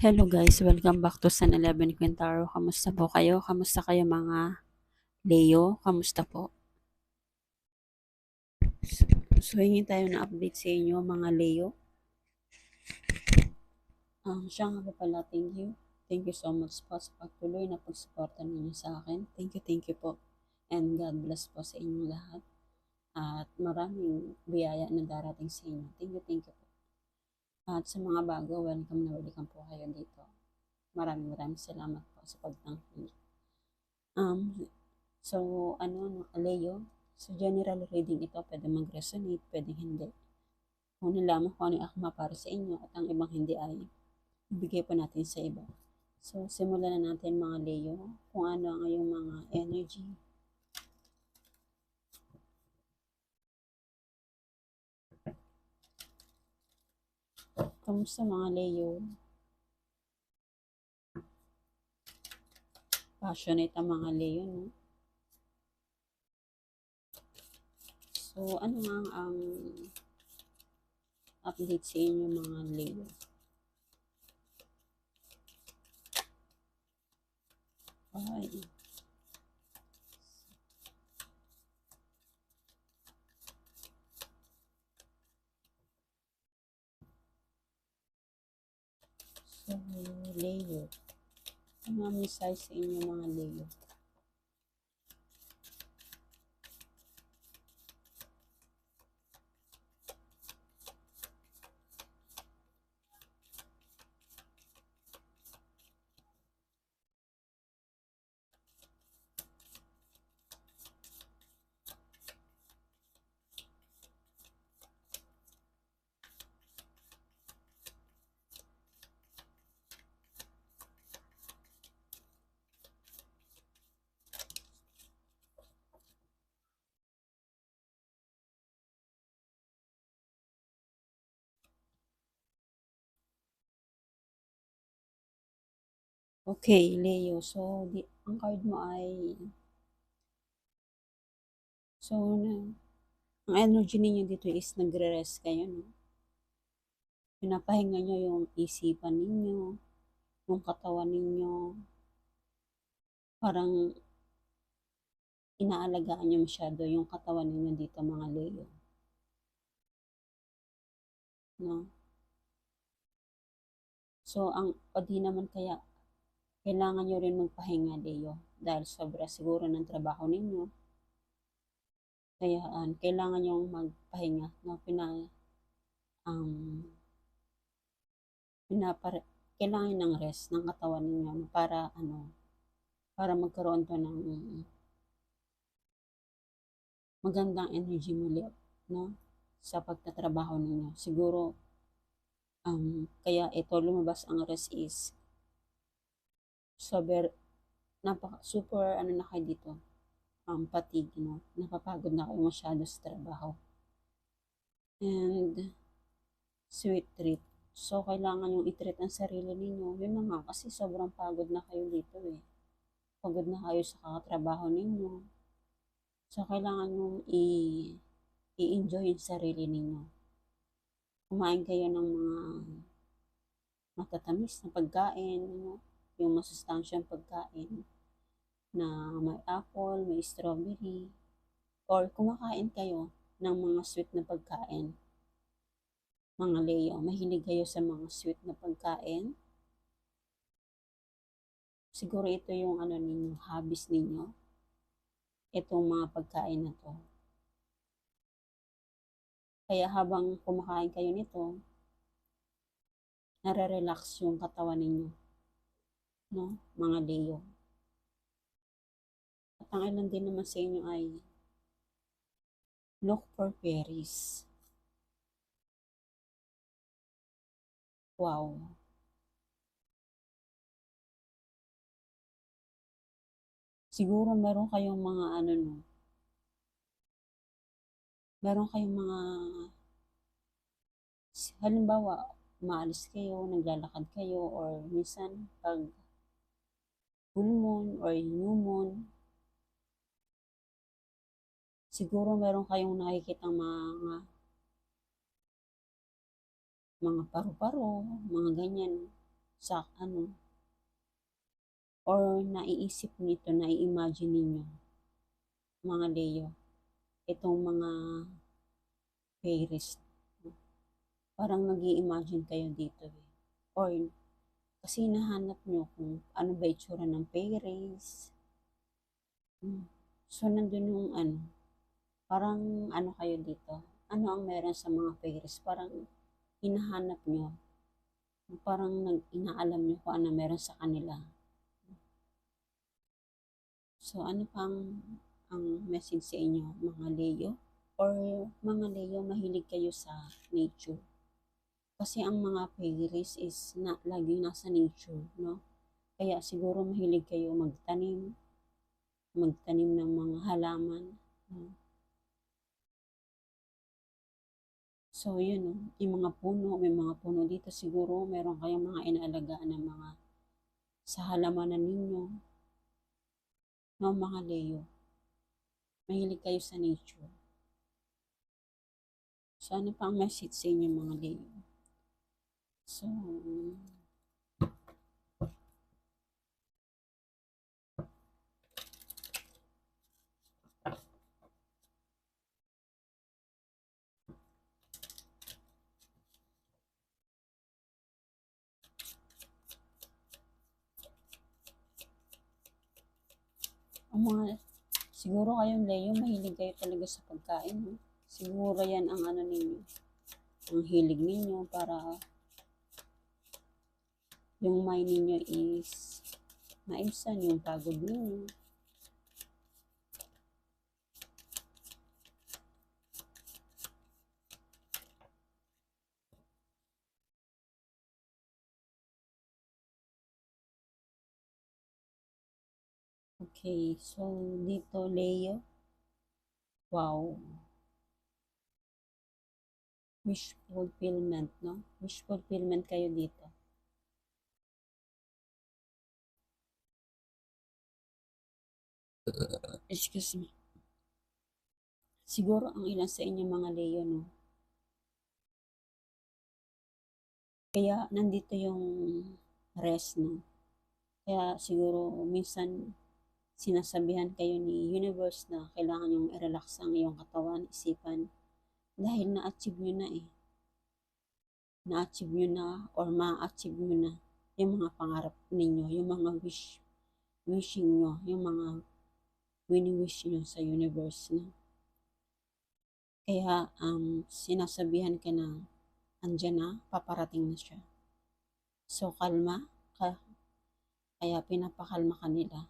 Hello guys, welcome back to San 11 Quintaro. Kamusta po kayo? Kamusta kayo mga Leo? Kamusta po? So, hingi tayo na update sa inyo mga Leo. Um, siya nga po pala, thank you. Thank you so much po sa pagtuloy na pagsuporta ninyo sa akin. Thank you, thank you po. And God bless po sa inyong lahat. At maraming biyaya na darating sa inyo. Thank you, thank you. At sa mga bago, welcome na welcome po kayo dito. Maraming maraming salamat po sa pagtangkilik. Um, so, ano, no, Leo, so general reading ito, pwede mag-resonate, pwede hindi. Kung nalaman kung ano yung akma para sa inyo at ang ibang hindi ay ibigay po natin sa iba. So, simulan na natin mga Leo, kung ano ang iyong mga energy. Kamusta mga Leo? Passionate ang mga Leo, no? So, ano nga ang update sa inyo mga Leo? Ay. Ano ang mensahe sa inyo mga Leo? Okay, Leo. So, di, ang card mo ay So, na, ang energy ninyo dito is nagre-rest kayo, no? Pinapahinga nyo yung isipan ninyo, yung katawan ninyo. Parang inaalagaan nyo masyado yung katawan ninyo dito, mga Leo. No? So, ang, o di naman kaya, kailangan nyo rin magpahinga, Leo. Dahil sobra siguro ng trabaho ninyo. Kaya, um, kailangan nyo magpahinga. No? Pina, um, pinapare, kailangan ng rest ng katawan ninyo para, ano, para magkaroon to ng magandang energy muli, no? Sa pagtatrabaho ninyo. Siguro, um, kaya ito lumabas ang rest is super, napaka, super, ano na kayo dito, um, fatigue, no? Napapagod na kayo masyado sa trabaho. And, sweet treat. So, kailangan yung i-treat ang sarili ninyo. Yun na nga, kasi sobrang pagod na kayo dito eh. Pagod na kayo sa kakatrabaho ninyo. So, kailangan yung i- i-enjoy yung sarili ninyo. Kumain kayo ng mga matatamis na pagkain, ano, yung masustansyang pagkain na may apple, may strawberry, or kumakain kayo ng mga sweet na pagkain. Mga Leo, mahilig kayo sa mga sweet na pagkain. Siguro ito yung ano ninyo, hobbies ninyo. Itong mga pagkain na to. Kaya habang kumakain kayo nito, nare-relax yung katawan ninyo. No? Mga Leo. At ang ilan din naman sa inyo ay look for fairies. Wow. Siguro meron kayong mga ano no. Meron kayong mga halimbawa, maalis kayo, naglalakad kayo, or minsan pag full moon or new moon, siguro meron kayong nakikita mga mga paru-paro, mga ganyan sa ano or naiisip nito, nai-imagine ninyo mga Leo itong mga fairies parang nag imagine kayo dito eh. or kasi nahanap nyo kung ano ba itsura ng fairies Hmm. so nandun yung ano parang ano kayo dito? Ano ang meron sa mga fairies parang hinahanap nyo parang nag inaalam nyo kung ano meron sa kanila. So ano pang ang message sa inyo mga Leo? Or mga Leo mahilig kayo sa nature kasi ang mga fairies is na, lagi nasa nature no kaya siguro mahilig kayo magtanim magtanim ng mga halaman no? So, yun, no? yung mga puno, may mga puno dito siguro, meron kayong mga inaalagaan ng mga sa halamanan ninyo. No, mga Leo. Mahilig kayo sa nature. So, ano pa ang message sa inyo mga Leo? So, ang mga, siguro kayong Leo, mahilig kayo talaga sa pagkain. No? Siguro yan ang ano ninyo, ang hilig ninyo para yung mind ninyo is maibsan yung pagod ninyo. Okay, so dito Leo. Wow. Wish fulfillment, no? Wish fulfillment kayo dito. Excuse me. Siguro ang ilan sa inyo mga Leo, no? Kaya nandito yung rest, no? Kaya siguro minsan sinasabihan kayo ni universe na kailangan yung i-relax ang iyong katawan, isipan, dahil na-achieve nyo na eh. Na-achieve nyo na or ma-achieve nyo na yung mga pangarap ninyo, yung mga wish, wishing nyo, yung mga wini-wish nyo sa universe. No? Kaya um, sinasabihan ka na andyan na, paparating na siya. So, kalma ka. Kaya pinapakalma ka nila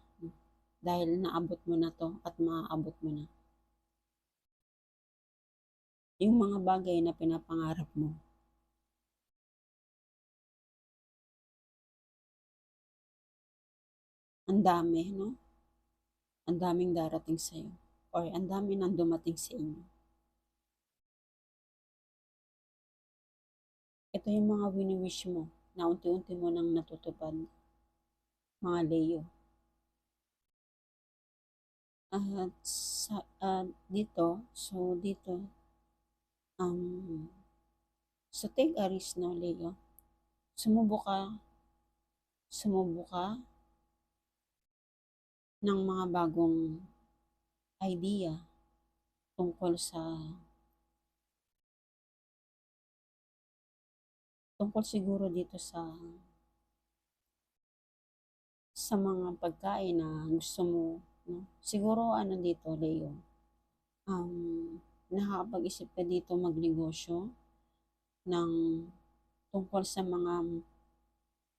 dahil naabot mo na to at maaabot mo na. Yung mga bagay na pinapangarap mo. Ang dami, no? Ang daming darating sa'yo. Or ang dami nang dumating sa inyo. Ito yung mga wini-wish mo na unti-unti mo nang natutupad. Mga Leo. At sa, uh, dito, so dito, um, so take a risk, no, Leo. Sumubo ka, sumubo ka ng mga bagong idea tungkol sa tungkol siguro dito sa sa mga pagkain na gusto mo No? Siguro ano dito, Leo, um, nakakapag-isip ka dito magnegosyo ng tungkol sa mga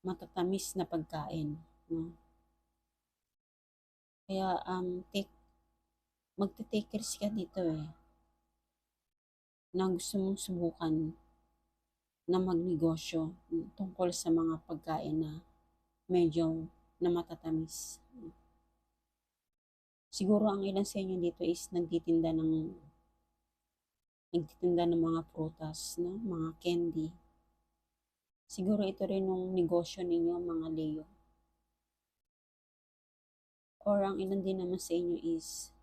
matatamis na pagkain. No? Kaya um, take, magte-take risk ka dito eh na gusto mong subukan na magnegosyo tungkol sa mga pagkain na medyo na matatamis. Siguro ang ilan sa inyo dito is nagtitinda ng nagtitinda ng mga prutas, no? mga candy. Siguro ito rin yung negosyo ninyo, mga Leo. Or ang ilan din naman sa inyo is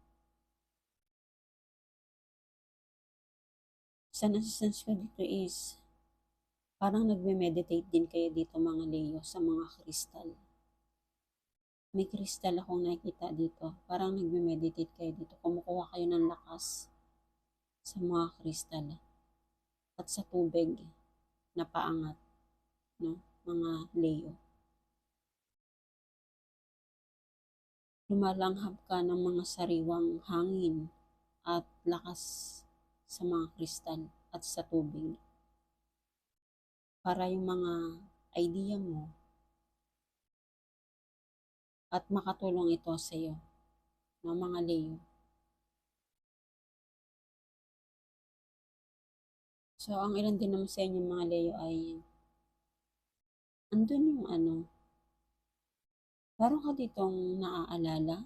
sa nasisense ko dito is Parang nagme-meditate din kayo dito mga Leo sa mga kristal. May kristal akong nakikita dito. Parang nagme-meditate kayo dito. Kumukuha kayo ng lakas sa mga kristal at sa tubig na paangat, no? Mga Leo. Lumalanghap ka ng mga sariwang hangin at lakas sa mga kristal at sa tubig. Para yung mga idea mo at makatulong ito sa iyo ng mga Leo. So, ang ilan din naman sa inyo mga Leo ay andun yung ano, meron ka ditong naaalala?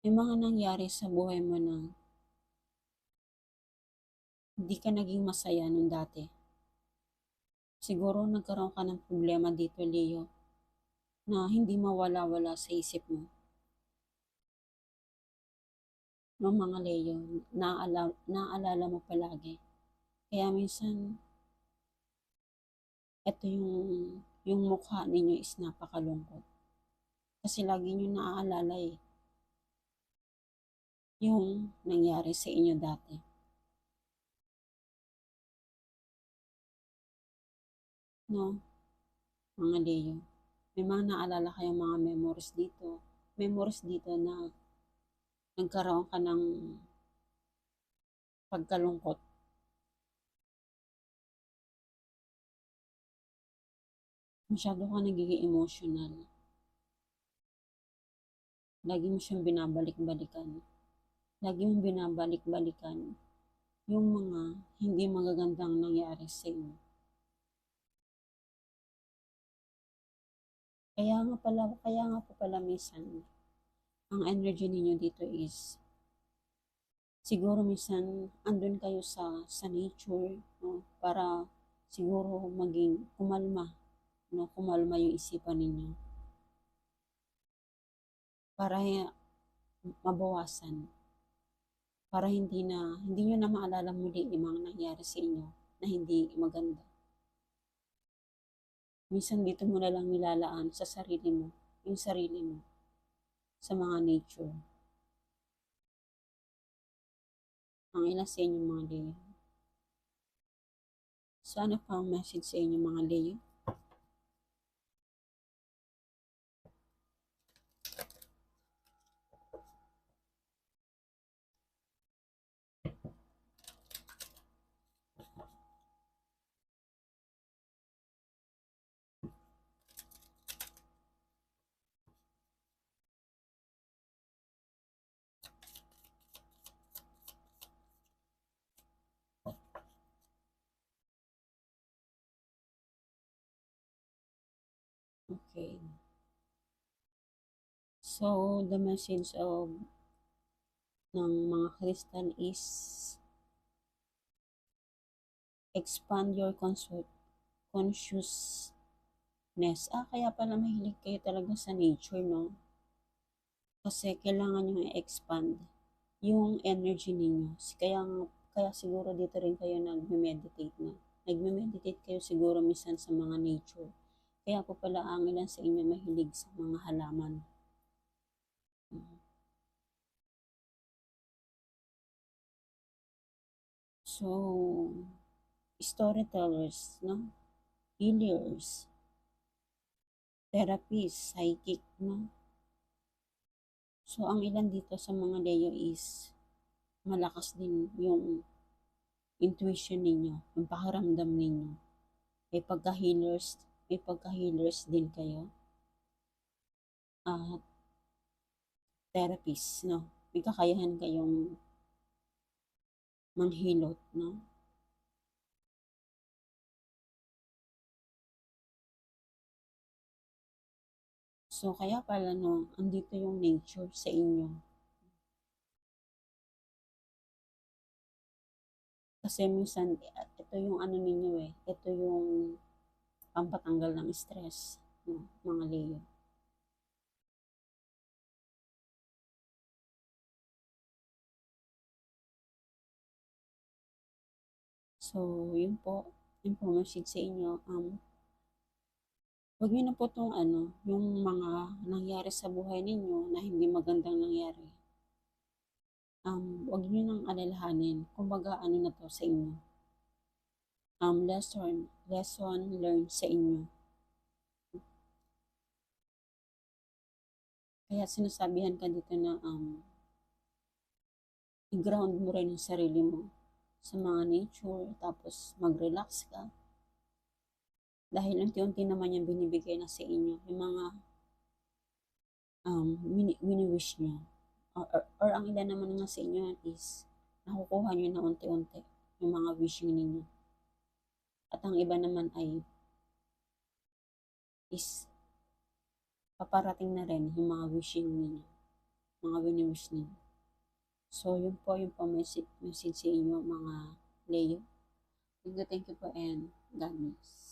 May mga nangyari sa buhay mo na hindi ka naging masaya nung dati. Siguro nagkaroon ka ng problema dito, Leo, na hindi mawala-wala sa isip mo. No, mga Leo, naaalala, naaalala mo palagi. Kaya minsan, ito yung, yung mukha ninyo is napakalungkot. Kasi lagi nyo naaalala eh, yung nangyari sa inyo dati. No, mga Leo, may mga naalala kayong mga memories dito. Memories dito na nagkaroon ka ng pagkalungkot. Masyado ka nagiging emotional. Lagi mo siyang binabalik-balikan. Lagi mong binabalik-balikan yung mga hindi magagandang nangyari sa inyo. Kaya nga pala, kaya nga po pala minsan, ang energy ninyo dito is siguro minsan andun kayo sa sa nature no para siguro maging kumalma no kumalma yung isipan ninyo para mabawasan para hindi na hindi niyo na maalala muli yung mga nangyari sa inyo na hindi maganda minsan dito mo na lang nilalaan sa sarili mo yung sarili mo sa mga nature ang ilan sa inyo mga Leo. Sana pa ang message sa inyo mga Leo. Okay. So, the message of ng mga Christian is expand your conscious consciousness. Ah, kaya pala mahilig kayo talaga sa nature, no? Kasi kailangan nyo i-expand yung energy ninyo. Kaya, kaya siguro dito rin kayo nag-meditate na. Nag-meditate kayo siguro minsan sa mga nature. Kaya po pala ang ilan sa inyo mahilig sa mga halaman. So, storytellers, no? Healers, therapists, psychic, no? So, ang ilan dito sa mga Leo is malakas din yung intuition ninyo, yung pakiramdam ninyo. May pagka-healers, may pagka-healers din kayo. At uh, therapist, no? May kakayahan kayong manghilot, no? So, kaya pala, no, andito yung nature sa inyo. Kasi minsan, ito yung ano ninyo eh, ito yung pampatanggal ng stress, no, mga Leo. So, yun po, yun po message sa inyo. Um, wag niyo na po tong ano, yung mga nangyari sa buhay ninyo na hindi magandang nangyari. Um, wag niyo nang alalahanin. Kumbaga, ano na to sa inyo. Um, lesson, lesson learned sa inyo. Kaya sinasabihan ka dito na um, i-ground mo rin yung sarili mo sa mga nature, tapos mag-relax ka. Dahil unti-unti naman yung binibigay na sa inyo, yung mga um, mini, wish nyo. Or, or, or ang ilan naman nga sa inyo is nakukuha nyo na unti-unti yung mga wishing ninyo. At ang iba naman ay is paparating na rin yung mga wishing ninyo, mga wini-wish ninyo. So, yun po yung po message, message sa inyo mga Leo. Thank you, thank you po and God bless.